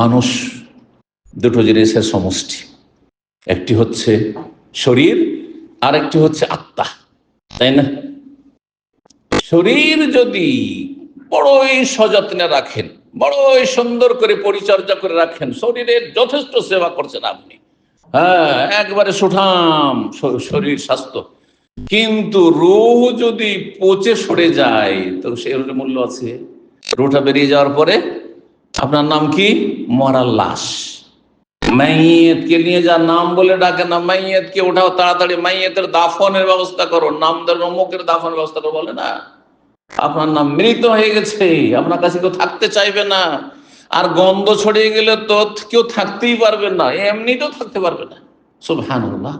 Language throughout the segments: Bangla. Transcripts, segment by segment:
মানুষ দুটো জিনিসের সমষ্টি। একটি হচ্ছে শরীর আর একটি হচ্ছে আত্মা। তাই না? শরীর যদি বড়ই সযত্নে রাখেন, বড়ই সুন্দর করে পরিচর্যা করে রাখেন, শরীরের যথেষ্ট সেবা করছেন আপনি। হ্যাঁ একবারে সুঠাম শরীর স্বাস্থ্য। কিন্তু রুহ যদি পচে সরে যায়, তো সে মূল্য আছে। রুহটা বেরিয়ে যাওয়ার পরে আপনার নাম কি? মরা লাশ। মাইয়েতকে নিয়ে যা নাম বলে ডাকে না, মাইয়েতকে ওঠাও তাড়াতাড়ি, মাইয়েতের দাফনের ব্যবস্থা করো নাম ধরে অমুকের দাফনের ব্যবস্থা করো, বলে না? আপনার নাম মৃত হয়ে গেছে, আপনার কাছে কেউ থাকতে চাইবে না। আর গন্ধ ছড়িয়ে গেলে তো কেউ থাকতেই পারবে না, এমনিতেও থাকতে পারবে না। সুবহানাল্লাহ।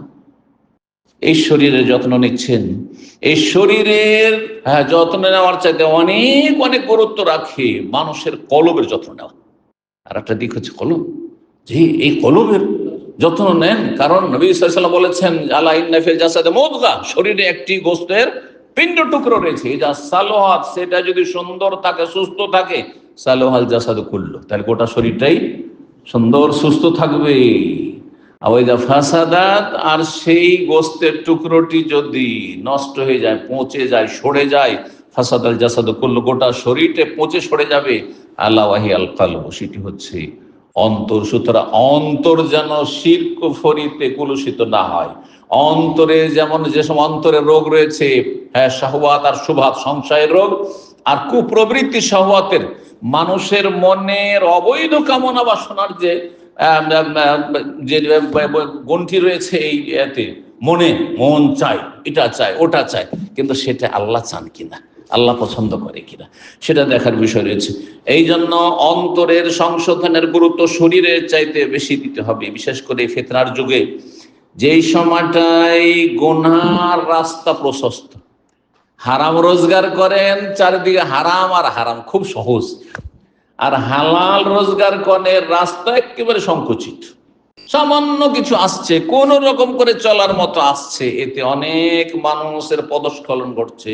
এই শরীরের যত্ন নিচ্ছেন। এই শরীরের হ্যাঁ যত্ন নেওয়ার চাইতে অনেক অনেক গুরুত্ব রাখে মানুষের কলবের যত্ন নেওয়া। আর একটা দিক হচ্ছে কলম। যে এই কলমের যত্ন নেন, কারণ নবী সাল্লাম বলেছেন, আলা জাসাদে মুদগা শরীরে একটি গোস্তের পিণ্ড টুকরো রয়েছে। যা সালোহাত সেটা যদি সুন্দর থাকে, সুস্থ থাকে, সালোহাল জাসাদ করল তাহলে গোটা শরীরটাই সুন্দর, সুস্থ থাকবে। আওয়াইদা ফাসাদাত, আর সেই গোস্তের টুকরোটি যদি নষ্ট হয়ে যায়, পচে যায়, সরে যায় ফাসাদাল জাসাদ করল গোটা শরীরটা পচে সরে যাবে। আল্লাহ আল কালব, সেটি হচ্ছে অন্তর। সুতরাং অন্তর যেন শির্ক ফরিতে কুলুষিত না হয়। অন্তরে যেমন যেসব অন্তরে রোগ রয়েছে হ্যাঁ শাহওয়াত আর সুভাত সংশয়ের রোগ আর কুপ্রবৃত্তি শাহওয়াতের, মানুষের মনের অবৈধ কামনা বাসনার যে যে গন্ঠি রয়েছে এই এতে, মনে, মন চায়, এটা চায়, ওটা চায়, কিন্তু সেটা আল্লাহ চান কিনা? আল্লাহ পছন্দ করে কিনা। সেটা দেখার বিষয় রয়েছে। এই জন্য অন্তরের সংশোধনের গুরুত্ব শরীরের চাইতে বেশি দিতে হবে। বিশেষ করে ফেতনার যুগে। যেই সময়টাই গোনার রাস্তা প্রশস্ত। হারাম রোজগার করেন, চারিদিকে হারাম আর হারাম খুব সহজ। আর হালাল রোজগার করেন রাস্তা একেবারে সংকুচিত। সামান্য কিছু আসছে, কোন রকম করে চলার মতো আসছে। এতে অনেক মানুষের পদস্খলন ঘটছে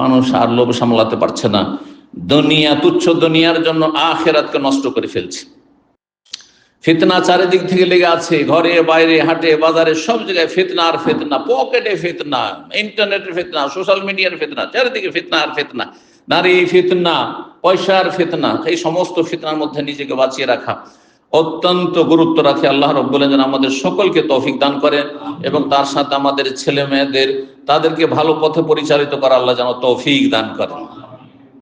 মানুষ আর লোভ সামলাতে পারছে না। দুনিয়া, তুচ্ছ দুনিয়ার জন্য আখেরাতকে নষ্ট করে ফেলছে। ফিতনা চারিদিক থেকে লেগে আছে, ঘরে, বাইরে, হাটে, বাজারে, সব জায়গায় ফিতনা আর ফিতনা, পকেটে ফিতনা, ইন্টারনেটের ফিতনা, সোশ্যাল মিডিয়ার ফিতনা, চারিদিকে ফিতনা আর ফিতনা, নারী ফিতনা, পয়সার ফিতনা, এই সমস্ত ফিতনার মধ্যে নিজেকে বাঁচিয়ে রাখা অত্যন্ত গুরুত্ব রাখে। আল্লাহ রব্বুল যেন আমাদের সকলকে তৌফিক দান করেন এবং তার সাথে আমাদের ছেলে মেয়েদের তাদেরকে ভালো পথে পরিচালিত করা আল্লাহ যেন তৌফিক দান করেন।